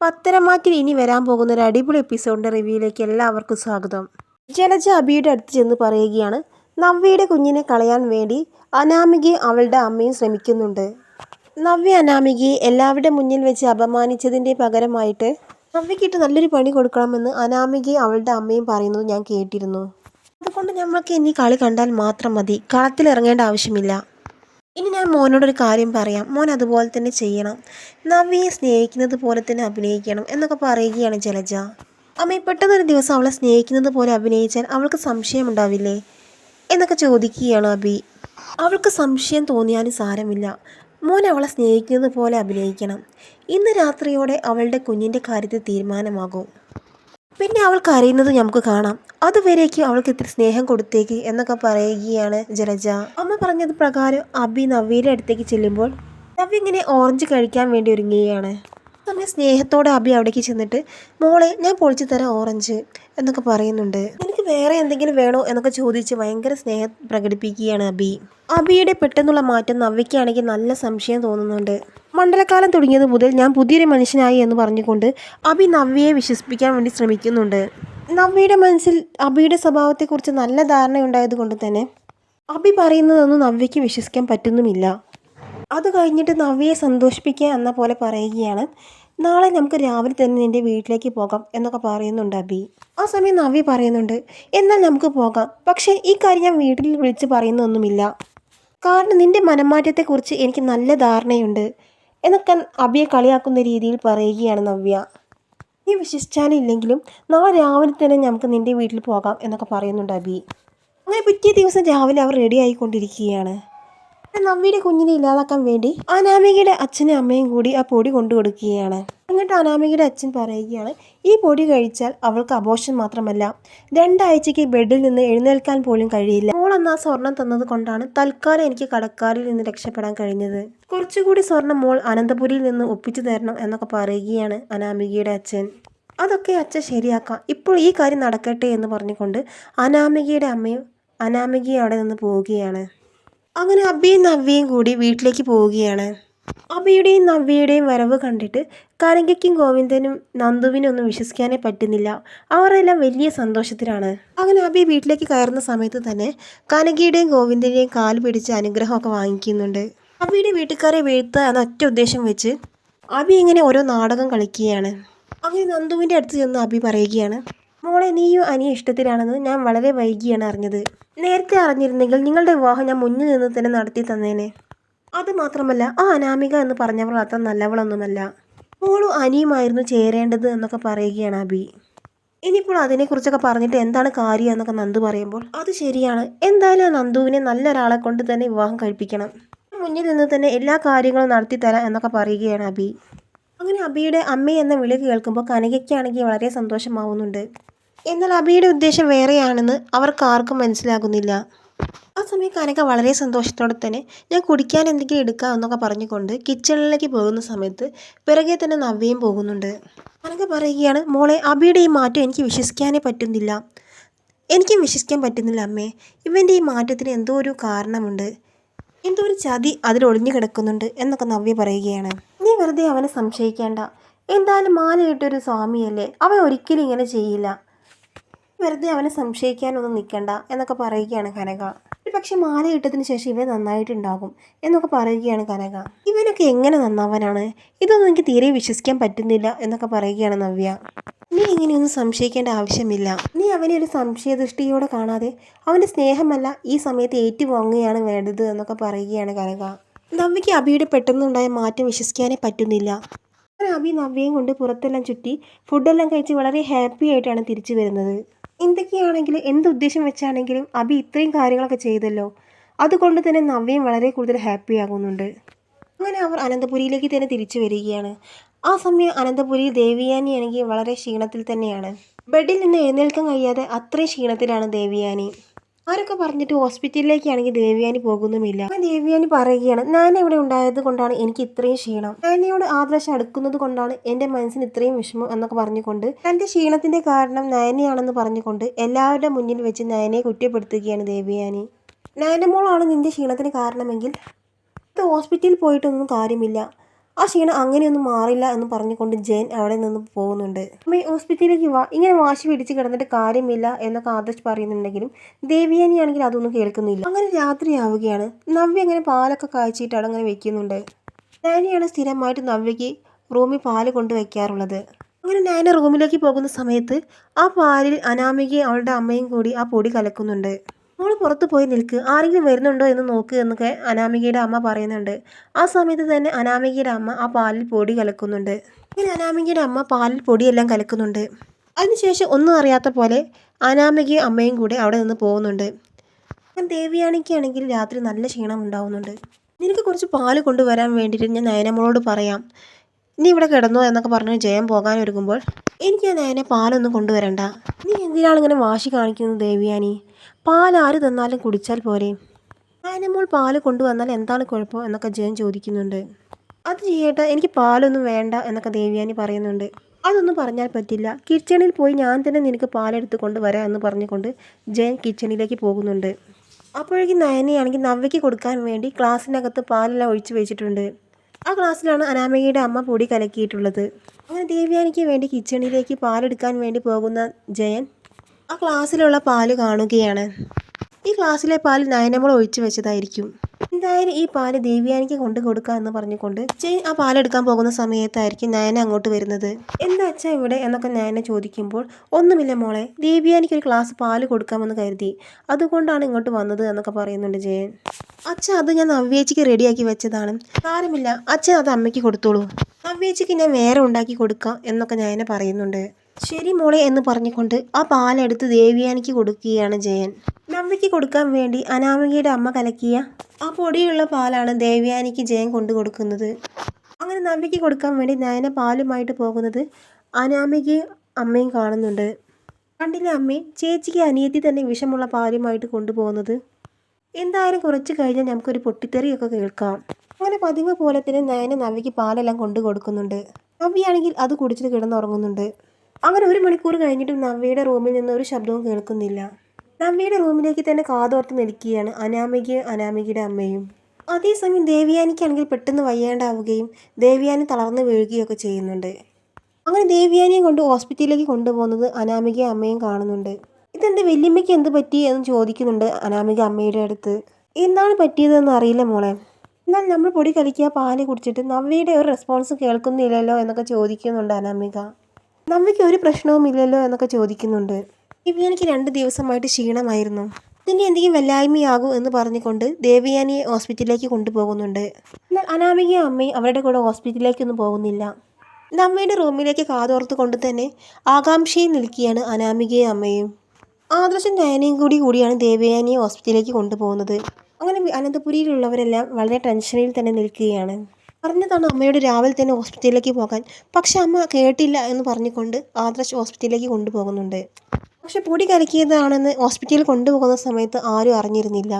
പത്തരമാറ്റിൽ ഇനി വരാൻ പോകുന്ന ഒരു അടിപൊളി എപ്പിസോഡിന്റെ റിവ്യൂയിലേക്ക് എല്ലാവർക്കും സ്വാഗതം. ജലജ അബിയുടെ അടുത്ത് ചെന്ന് പറയുകയാണ് നവ്യയുടെ കുഞ്ഞിനെ കളയാൻ വേണ്ടി അനാമികയെ അവളുടെ അമ്മയും ശ്രമിക്കുന്നുണ്ട്. നവ്യ അനാമികയെ എല്ലാവരുടെ മുന്നിൽ വെച്ച് അപമാനിച്ചതിന്റെ പകരമായിട്ട് നവ്യക്കിട്ട് നല്ലൊരു പണി കൊടുക്കണമെന്ന് അനാമികയെ അവളുടെ അമ്മയും പറയുന്നത് ഞാൻ കേട്ടിരുന്നു. അതുകൊണ്ട് നമ്മൾക്ക് ഇനി കളി കണ്ടാൽ മാത്രം മതി. കളത്തിലിറങ്ങേണ്ട ആവശ്യമില്ല. ഇനി ഞാൻ മോനോടൊരു കാര്യം പറയാം. മോൻ അതുപോലെ തന്നെ ചെയ്യണം. നവ്യയെ സ്നേഹിക്കുന്നത് പോലെ തന്നെ അഭിനയിക്കണം എന്നൊക്കെ പറയുകയാണ് ജലജ. അമ്മ പെട്ടെന്നൊരു ദിവസം അവളെ സ്നേഹിക്കുന്നത് പോലെ അഭിനയിച്ചാൽ അവൾക്ക് സംശയമുണ്ടാവില്ലേ എന്നൊക്കെ ചോദിക്കുകയാണ് അബി അവൾക്ക് സംശയം തോന്നിയാലും സാരമില്ല. മോൻ അവളെ സ്നേഹിക്കുന്നത് പോലെ അഭിനയിക്കണം. ഇന്ന് രാത്രിയോടെ അവളുടെ കുഞ്ഞിന്റെ കാര്യത്തിൽ തീരുമാനമാകും. പിന്നെ അവൾ കരയുന്നത് നമുക്ക് കാണാം. അതുവരേക്കും അവൾക്ക് ഇത്തിരി സ്നേഹം കൊടുത്തേക്ക് എന്നൊക്കെ പറയുകയാണ് ജലജ. അമ്മ പറഞ്ഞത് പ്രകാരം അബി നവ്യയുടെ അടുത്തേക്ക് ചെല്ലുമ്പോൾ നവ്യ ഇങ്ങനെ ഓറഞ്ച് കഴിക്കാൻ വേണ്ടി ഒരുങ്ങുകയാണ്. ആ സ്നേഹത്തോടെ അബി അവിടേക്ക് ചെന്നിട്ട് മോളെ ഞാൻ പൊളിച്ചു തരാം ഓറഞ്ച് എന്നൊക്കെ പറയുന്നുണ്ട്. എനിക്ക് വേറെ എന്തെങ്കിലും വേണോ? എന്നൊക്കെ ചോദിച്ച് ഭയങ്കര സ്നേഹം പ്രകടിപ്പിക്കുകയാണ് അബി. അബിയുടെ പെട്ടെന്നുള്ള മാറ്റം നവ്യയ്ക്കാണെങ്കിൽ നല്ല സംശയം തോന്നുന്നുണ്ട്. മണ്ഡലകാലം തുടങ്ങിയത് മുതൽ ഞാൻ പുതിയൊരു മനുഷ്യനായി എന്ന് പറഞ്ഞുകൊണ്ട് അബി നവ്യയെ വിശ്വസിപ്പിക്കാൻ വേണ്ടി ശ്രമിക്കുന്നുണ്ട്. നവ്യയുടെ മനസ്സിൽ അബിയുടെ സ്വഭാവത്തെക്കുറിച്ച് നല്ല ധാരണയുണ്ടായത് കൊണ്ട് തന്നെ അബി പറയുന്നതൊന്നും നവ്യയ്ക്ക് വിശ്വസിക്കാൻ പറ്റുന്നുമില്ല. അത് കഴിഞ്ഞിട്ട് നവ്യയെ സന്തോഷിപ്പിക്കുക എന്ന പോലെ പറയുകയാണ്. നാളെ നമുക്ക് രാവിലെ തന്നെ നിന്റെ വീട്ടിലേക്ക് പോകാം എന്നൊക്കെ പറയുന്നുണ്ട് അബി ആ സമയം നവ്യ പറയുന്നുണ്ട് എന്നാൽ നമുക്ക് പോകാം. പക്ഷേ ഈ കാര്യം ഞാൻ വീട്ടിൽ വിളിച്ച് പറയുന്നൊന്നുമില്ല കാരണം നിന്റെ മനംമാറ്റത്തെക്കുറിച്ച് എനിക്ക് നല്ല ധാരണയുണ്ട്. എന്നൊക്കെ അബിയെ കളിയാക്കുന്ന രീതിയിൽ പറയുകയാണ് നവ്യ. നീ വിശ്വസിച്ചാലും ഇല്ലെങ്കിലും നാളെ രാവിലെ തന്നെ നമുക്ക് നിന്റെ വീട്ടിൽ പോകാം എന്നൊക്കെ പറയുന്നുണ്ട് അബി. അങ്ങനെ പിറ്റേ ദിവസം രാവിലെ അവർ റെഡി ആയിക്കൊണ്ടിരിക്കുകയാണ്. നവ്യയുടെ കുഞ്ഞിനെ ഇല്ലാതാക്കാൻ വേണ്ടി അനാമികയുടെ അച്ഛനും അമ്മയും കൂടി ആ പൊടി കൊണ്ടു കൊടുക്കുകയാണ് എന്നിട്ട് അനാമികയുടെ അച്ഛൻ പറയുകയാണ് ഈ പൊടി കഴിച്ചാൽ അവൾക്ക് അബോഷൻ മാത്രമല്ല. രണ്ടാഴ്ചയ്ക്ക് ബെഡിൽ നിന്ന് എഴുന്നേൽക്കാൻ പോലും കഴിയില്ല. ആ സ്വർണം തന്നത് കൊണ്ടാണ് തൽക്കാലം എനിക്ക് കടക്കാരിൽ നിന്ന് രക്ഷപ്പെടാൻ കഴിഞ്ഞത്. കുറച്ചുകൂടി സ്വർണം മോൾ അനന്തപുരിയിൽ നിന്ന് ഒപ്പിച്ചു തരണം എന്നൊക്കെ പറയുകയാണ് അനാമികയുടെ അച്ഛൻ. അതൊക്കെ അച്ഛൻ ശരിയാക്കാം. ഇപ്പോൾ ഈ കാര്യം നടക്കട്ടെ എന്ന് പറഞ്ഞുകൊണ്ട് അനാമികയുടെ അമ്മയും അനാമികയും അവിടെ നിന്ന് പോവുകയാണ്. അങ്ങനെ അബിയും നവ്യയും കൂടി വീട്ടിലേക്ക് പോവുകയാണ്. അബിയുടെയും നവ്യയുടെയും വരവ് കണ്ടിട്ട് കരങ്കയ്ക്കും ഗോവിന്ദനും നന്ദുവിനും ഒന്നും വിശ്വസിക്കാനേ പറ്റുന്നില്ല. അവരെല്ലാം വലിയ സന്തോഷത്തിലാണ്. അങ്ങനെ അബി വീട്ടിലേക്ക് കയറുന്ന സമയത്ത് തന്നെ കനകയുടെയും ഗോവിന്ദന്റെയും കാൽ പിടിച്ച് അനുഗ്രഹമൊക്കെ വാങ്ങിക്കുന്നുണ്ട്. അബിയുടെ വീട്ടുകാരെ വീഴ്ത്തുക എന്ന ഒറ്റ ഉദ്ദേശം വെച്ച് അബി ഇങ്ങനെ ഓരോ നാടകം കളിക്കുകയാണ്. അങ്ങനെ നന്ദുവിന്റെ അടുത്ത് ചെന്ന് അബി പറയുകയാണ്. മോളെ നീയും അനിയ ഇഷ്ടത്തിലാണെന്ന് ഞാൻ വളരെ വൈകിയാണ് അറിഞ്ഞത്. നേരത്തെ അറിഞ്ഞിരുന്നെങ്കിൽ നിങ്ങളുടെ വിവാഹം ഞാൻ മുന്നിൽ നിന്ന് തന്നെ നടത്തി തന്നേനെ. അത് മാത്രമല്ല ആ അനാമിക എന്ന് പറഞ്ഞവൾ അത്ര നല്ലവളൊന്നുമല്ല. മോളും അനിയുമായിരുന്നു ചേരേണ്ടത് എന്നൊക്കെ പറയുകയാണ് അബി. ഇനിയിപ്പോൾ അതിനെക്കുറിച്ചൊക്കെ പറഞ്ഞിട്ട് എന്താണ് കാര്യം എന്നൊക്കെ നന്ദു പറയുമ്പോൾ അത് ശരിയാണ്. എന്തായാലും ആ നന്ദുവിനെ നല്ലൊരാളെ കൊണ്ട് തന്നെ വിവാഹം കഴിപ്പിക്കണം. മുന്നിൽ നിന്ന് തന്നെ എല്ലാ കാര്യങ്ങളും നടത്തി തരാം എന്നൊക്കെ പറയുകയാണ് അബി. അങ്ങനെ അബിയുടെ അമ്മ എന്ന വിളി കേൾക്കുമ്പോൾ കനകയ്ക്കാണെങ്കിൽ വളരെ സന്തോഷമാവുന്നുണ്ട്. എന്നാൽ അബിയുടെ ഉദ്ദേശം വേറെയാണെന്ന് അവർക്ക് ആർക്കും മനസ്സിലാകുന്നില്ല. ആ സമയം കനക വളരെ സന്തോഷത്തോടെ തന്നെ ഞാൻ കുടിക്കാൻ എന്തെങ്കിലും എടുക്കാം എന്നൊക്കെ പറഞ്ഞുകൊണ്ട് കിച്ചണിലേക്ക് പോകുന്ന സമയത്ത് പിറകെ തന്നെ നവ്യയും പോകുന്നുണ്ട്. കനക പറയുകയാണ് മോളെ അബിയുടെ ഈ മാറ്റം എനിക്ക് വിശ്വസിക്കാനേ പറ്റുന്നില്ല. എനിക്കും വിശ്വസിക്കാൻ പറ്റുന്നില്ല അമ്മേ. ഇവന്റെ ഈ മാറ്റത്തിന് എന്തോ ഒരു കാരണമുണ്ട്. എന്തോ ഒരു ചതി അതിൽ ഒളിഞ്ഞു കിടക്കുന്നുണ്ട് എന്നൊക്കെ നവ്യ പറയുകയാണ്. വെറുതെ അവനെ സംശയിക്കേണ്ട. എന്തായാലും മാലയിട്ടൊരു സ്വാമിയല്ലേ? അവൻ ഒരിക്കലും ഇങ്ങനെ ചെയ്യില്ല. വെറുതെ അവനെ സംശയിക്കാനൊന്നും നിൽക്കണ്ട എന്നൊക്കെ പറയുകയാണ് കനക. ഒരു പക്ഷെ മാല ഇട്ടതിന് ശേഷം ഇവൻ നന്നായിട്ടുണ്ടാകും എന്നൊക്കെ പറയുകയാണ് കനക. ഇവനൊക്കെ എങ്ങനെ നന്നാവാനാണ്? ഇതൊന്നും എനിക്ക് തീരെ വിശ്വസിക്കാൻ പറ്റുന്നില്ല എന്നൊക്കെ പറയുകയാണ് നവ്യ. നീ ഇങ്ങനെയൊന്നും സംശയിക്കേണ്ട ആവശ്യമില്ല. നീ അവനെ ഒരു സംശയദൃഷ്ടിയോടെ കാണാതെ അവന്റെ സ്നേഹമല്ല ഈ സമയത്ത് ഏറ്റുവാങ്ങുകയാണ് വേണ്ടത് എന്നൊക്കെ പറയുകയാണ് കനക. നവ്യയ്ക്ക് അബിയുടെ പെട്ടെന്നുണ്ടായ മാറ്റം വിശ്വസിക്കാനേ പറ്റുന്നില്ല. അബി നവ്യയും കൊണ്ട് പുറത്തെല്ലാം ചുറ്റി ഫുഡെല്ലാം കഴിച്ച് വളരെ ഹാപ്പി ആയിട്ടാണ് തിരിച്ചു വരുന്നത്. എന്തൊക്കെയാണെങ്കിലും എന്ത് ഉദ്ദേശം വെച്ചാണെങ്കിലും അബി ഇത്രയും കാര്യങ്ങളൊക്കെ ചെയ്തല്ലോ. അതുകൊണ്ട് തന്നെ നവ്യയും വളരെ കൂടുതൽ ഹാപ്പി ആകുന്നുണ്ട്. അങ്ങനെ അവർ അനന്തപുരിയിലേക്ക് തന്നെ തിരിച്ചു വരികയാണ്. ആ സമയം അനന്തപുരിയിൽ ദേവിയാനി ആണെങ്കിൽ വളരെ ക്ഷീണത്തിൽ തന്നെയാണ്. ബെഡിൽ നിന്ന് എഴുന്നേൽക്കാൻ കഴിയാതെ അത്രയും ക്ഷീണത്തിലാണ് ദേവിയാനി. ആരൊക്കെ പറഞ്ഞിട്ട് ഹോസ്പിറ്റലിലേക്കാണെങ്കിൽ ദേവിയാനി പോകുന്നുമില്ല. ആ ദേവിയാനി പറയുകയാണ് ഞാൻ ഇവിടെ ഉണ്ടായത് കൊണ്ടാണ് എനിക്ക് ഇത്രയും ക്ഷീണം. നയനയോട് ആദർശം അടുക്കുന്നത് കൊണ്ടാണ് എന്റെ മനസ്സിന് ഇത്രയും വിഷമം എന്നൊക്കെ പറഞ്ഞുകൊണ്ട് തന്റെ ക്ഷീണത്തിന്റെ കാരണം നയനയാണെന്ന് പറഞ്ഞുകൊണ്ട് എല്ലാവരുടെ മുന്നിൽ വെച്ച് നയനയെ കുറ്റപ്പെടുത്തുകയാണ് ദേവിയാനി. നയനമോളാണ് നിന്റെ ക്ഷീണത്തിന് കാരണമെങ്കിൽ ഹോസ്പിറ്റലിൽ പോയിട്ടൊന്നും കാര്യമില്ല. ആ ക്ഷീണം അങ്ങനെയൊന്നും മാറില്ല എന്ന് പറഞ്ഞുകൊണ്ട് ജയൻ അവിടെ നിന്ന് പോകുന്നുണ്ട്. അമ്മേ ഹോസ്പിറ്റലിലേക്ക് വാ. ഇങ്ങനെ വാശി പിടിച്ച് കിടന്നിട്ട് കാര്യമില്ല എന്നൊക്കെ ആദർശ് പറയുന്നുണ്ടെങ്കിലും ദേവിയാനിയാണെങ്കിൽ അതൊന്നും കേൾക്കുന്നില്ല. അങ്ങനെ രാത്രിയാവുകയാണ്. നവ്യ അങ്ങനെ പാലൊക്കെ കാഴ്ചയിട്ട് അവിടെ അങ്ങനെ വെക്കുന്നുണ്ട്. നാനിയാണ് സ്ഥിരമായിട്ട് നവ്യയ്ക്ക് റൂമിൽ പാൽ കൊണ്ട് വയ്ക്കാറുള്ളത് അങ്ങനെ നാന റൂമിലേക്ക് പോകുന്ന സമയത്ത് ആ പാലിൽ അനാമികയും അവളുടെ അമ്മയും കൂടി ആ പൊടി കലക്കുന്നുണ്ട്. മോൾ പുറത്ത് പോയി നിൽക്ക്. ആരെങ്കിലും വരുന്നുണ്ടോ എന്ന് നോക്ക് എന്നൊക്കെ അനാമികയുടെ അമ്മ പറയുന്നുണ്ട്. ആ സമയത്ത് തന്നെ അനാമികയുടെ അമ്മ ആ പാലിൽ പൊടി കലക്കുന്നുണ്ട്. ഇങ്ങനെ അനാമികയുടെ അമ്മ പാലിൽ പൊടിയെല്ലാം കലക്കുന്നുണ്ട്. അതിനുശേഷം ഒന്നും അറിയാത്ത പോലെ അനാമികയും അമ്മയും കൂടെ അവിടെ നിന്ന് പോകുന്നുണ്ട്. ദേവിയാണിക്കാണെങ്കിൽ രാത്രി നല്ല ക്ഷീണം ഉണ്ടാവുന്നുണ്ട്. നിനക്ക് കുറച്ച് പാൽ കൊണ്ടുവരാൻ വേണ്ടിയിട്ട് ഞാൻ നയനമ്മളോട് പറയാം. നീ ഇവിടെ കിടന്നോ എന്നൊക്കെ പറഞ്ഞ് ജയം പോകാൻ ഒരുങ്ങുമ്പോൾ എനിക്ക് ആ നയനെ പാലൊന്നും കൊണ്ടുവരണ്ട. നീ എന്തിനാണ് ഇങ്ങനെ വാശി കാണിക്കുന്നത് ദേവിയാനി? പാൽ ആര് തന്നാലും കുടിച്ചാൽ പോരെ? ആനമോൾ പാൽ കൊണ്ടുവന്നാൽ എന്താണ് കുഴപ്പം എന്നൊക്കെ ജയൻ ചോദിക്കുന്നുണ്ട്. അത് ചെയ്യട്ടെ എനിക്ക് പാലൊന്നും വേണ്ട എന്നൊക്കെ ദേവ്യാനി പറയുന്നുണ്ട്. അതൊന്നും പറഞ്ഞാൽ പറ്റില്ല. കിച്ചണിൽ പോയി ഞാൻ തന്നെ നിനക്ക് പാലെടുത്ത് കൊണ്ടുവരാം എന്ന് പറഞ്ഞുകൊണ്ട് ജയൻ കിച്ചണിലേക്ക് പോകുന്നുണ്ട്. അപ്പോഴേക്കും നയനയാണെങ്കിൽ നവ്യയ്ക്ക് കൊടുക്കാൻ വേണ്ടി ക്ലാസ്സിനകത്ത് പാലെല്ലാം ഒഴിച്ചു വെച്ചിട്ടുണ്ട്. ആ ക്ലാസ്സിലാണ് അനാമയുടെ അമ്മ പൊടി കലക്കിയിട്ടുള്ളത്. അങ്ങനെ ദേവ്യാനിക്ക് വേണ്ടി കിച്ചണിലേക്ക് പാലെടുക്കാൻ വേണ്ടി പോകുന്ന ജയൻ ആ ക്ലാസ്സിലുള്ള പാൽ കാണുകയാണ്. ഈ ക്ലാസ്സിലെ പാൽ നയനമോൾ ഒഴിച്ചു വെച്ചതായിരിക്കും. എന്തായാലും ഈ പാൽ ദേവ്യാനിക്ക് കൊണ്ട് കൊടുക്കുക എന്ന് പറഞ്ഞുകൊണ്ട് ജയൻ ആ പാലെടുക്കാൻ പോകുന്ന സമയത്തായിരിക്കും നയന അങ്ങോട്ട് വരുന്നത്. എന്താ അച്ഛാ ഇവിടെ എന്നൊക്കെ നയന ചോദിക്കുമ്പോൾ ഒന്നുമില്ല മോളെ ദേവ്യാനിക്ക് ഒരു ഗ്ലാസ് പാൽ കൊടുക്കാമെന്ന് കരുതി. അതുകൊണ്ടാണ് ഇങ്ങോട്ട് വന്നത് എന്നൊക്കെ പറയുന്നുണ്ട് ജയൻ. അച്ഛൻ അത് ഞാൻ നവ്യേച്ചിക്ക് റെഡിയാക്കി വെച്ചതാണ്. സാരമില്ല അച്ഛൻ അത് അമ്മയ്ക്ക് കൊടുത്തോളൂ. നവ്യേച്ചിക്ക് ഞാൻ വേറെ ഉണ്ടാക്കി കൊടുക്കാം എന്നൊക്കെ നയനെ പറയുന്നുണ്ട്. ശരി മോളെ എന്ന് പറഞ്ഞുകൊണ്ട് ആ പാലെടുത്ത് ദേവിയാനിക്ക് കൊടുക്കുകയാണ് ജയൻ. നവ്യയ്ക്ക് കൊടുക്കാൻ വേണ്ടി അനാമികയുടെ അമ്മ കലക്കിയ ആ പൊടിയുള്ള പാലാണ് ദേവിയാനിക്ക് ജയൻ കൊണ്ടു കൊടുക്കുന്നത്. അങ്ങനെ നവ്യയ്ക്ക് കൊടുക്കാൻ വേണ്ടി നയന പാലുമായിട്ട് പോകുന്നത് അനാമികയും അമ്മയും കാണുന്നുണ്ട്. കണ്ടില്ലേ അമ്മേ ചേച്ചിക്ക് അനിയത്തി തന്നെ വിഷമുള്ള പാലുമായിട്ട് കൊണ്ടുപോകുന്നത്. എന്തായാലും കുറച്ച് കഴിഞ്ഞാൽ നമുക്കൊരു പൊട്ടിത്തെറിയൊക്കെ കേൾക്കാം. അങ്ങനെ പതിവ് പോലെ തന്നെ നയന നവ്യയ്ക്ക് പാലെല്ലാം കൊണ്ടു കൊടുക്കുന്നുണ്ട്. നവ്യാണെങ്കിൽ അത് കുടിച്ചിട്ട് കിടന്നുറങ്ങുന്നുണ്ട്. അങ്ങനെ ഒരു മണിക്കൂർ കഴിഞ്ഞിട്ടും നവ്യയുടെ റൂമിൽ നിന്ന് ഒരു ശബ്ദവും കേൾക്കുന്നില്ല. നവ്യയുടെ റൂമിലേക്ക് തന്നെ കാതോർത്ത് നിൽക്കുകയാണ് അനാമികയും അനാമികയുടെ അമ്മയും. അതേസമയം ദേവിയാനിക്കാണെങ്കിൽ പെട്ടെന്ന് വയ്യാണ്ടാവുകയും ദേവിയാനി തളർന്നു വീഴുകയൊക്കെ ചെയ്യുന്നുണ്ട്. അങ്ങനെ ദേവിയാനിയെ കൊണ്ട് ഹോസ്പിറ്റലിലേക്ക് കൊണ്ടുപോകുന്നത് അനാമിക അമ്മയും കാണുന്നുണ്ട്. ഇതെന്റെ വല്യമ്മയ്ക്ക് എന്ത് പറ്റി? എന്ന് ചോദിക്കുന്നുണ്ട് അനാമിക അമ്മയുടെ അടുത്ത്. എന്താണ് പറ്റിയതെന്ന് അറിയില്ല മോളെ. എന്നാൽ നമ്മൾ പൊടി കലിക്കുക പാൽ കുടിച്ചിട്ട് നവ്യയുടെ ഒരു റെസ്പോൺസ് കേൾക്കുന്നില്ലല്ലോ എന്നൊക്കെ ചോദിക്കുന്നുണ്ട് അനാമിക. നവ്യയ്ക്ക് ഒരു പ്രശ്നവുമില്ലല്ലോ എന്നൊക്കെ ചോദിക്കുന്നുണ്ട്. ദിവ്യാനിക്ക് രണ്ട് ദിവസമായിട്ട് ക്ഷീണമായിരുന്നു. ഇതിന്റെ എന്തെങ്കിലും വല്ലായ്മയാകും എന്ന് പറഞ്ഞുകൊണ്ട് ദേവിയാനിയെ ഹോസ്പിറ്റലിലേക്ക് കൊണ്ടുപോകുന്നുണ്ട്. എന്നാൽ അനാമികയും അമ്മയും അവരുടെ കൂടെ ഹോസ്പിറ്റലിലേക്കൊന്നും പോകുന്നില്ല. നമ്മയുടെ റൂമിലേക്ക് കാതോർത്ത് കൊണ്ട് തന്നെ ആകാംക്ഷയിൽ നിൽക്കുകയാണ് അനാമികയും അമ്മയും. ആദർശം നയനയും കൂടി കൂടിയാണ് ദേവയാനിയെ ഹോസ്പിറ്റലിലേക്ക് കൊണ്ടുപോകുന്നത്. അങ്ങനെ അനന്തപുരിയിലുള്ളവരെല്ലാം വളരെ ടെൻഷനിൽ തന്നെ നിൽക്കുകയാണ്. പറഞ്ഞതാണ് അമ്മയോട് രാവിലെ തന്നെ ഹോസ്പിറ്റലിലേക്ക് പോകാൻ. പക്ഷെ അമ്മ കേട്ടില്ല എന്ന് പറഞ്ഞുകൊണ്ട് ആദർശ് ഹോസ്പിറ്റലിലേക്ക് കൊണ്ടുപോകുന്നുണ്ട്. പക്ഷെ പൊടി കലക്കിയതാണെന്ന് ഹോസ്പിറ്റലിൽ കൊണ്ടുപോകുന്ന സമയത്ത് ആരും അറിഞ്ഞിരുന്നില്ല.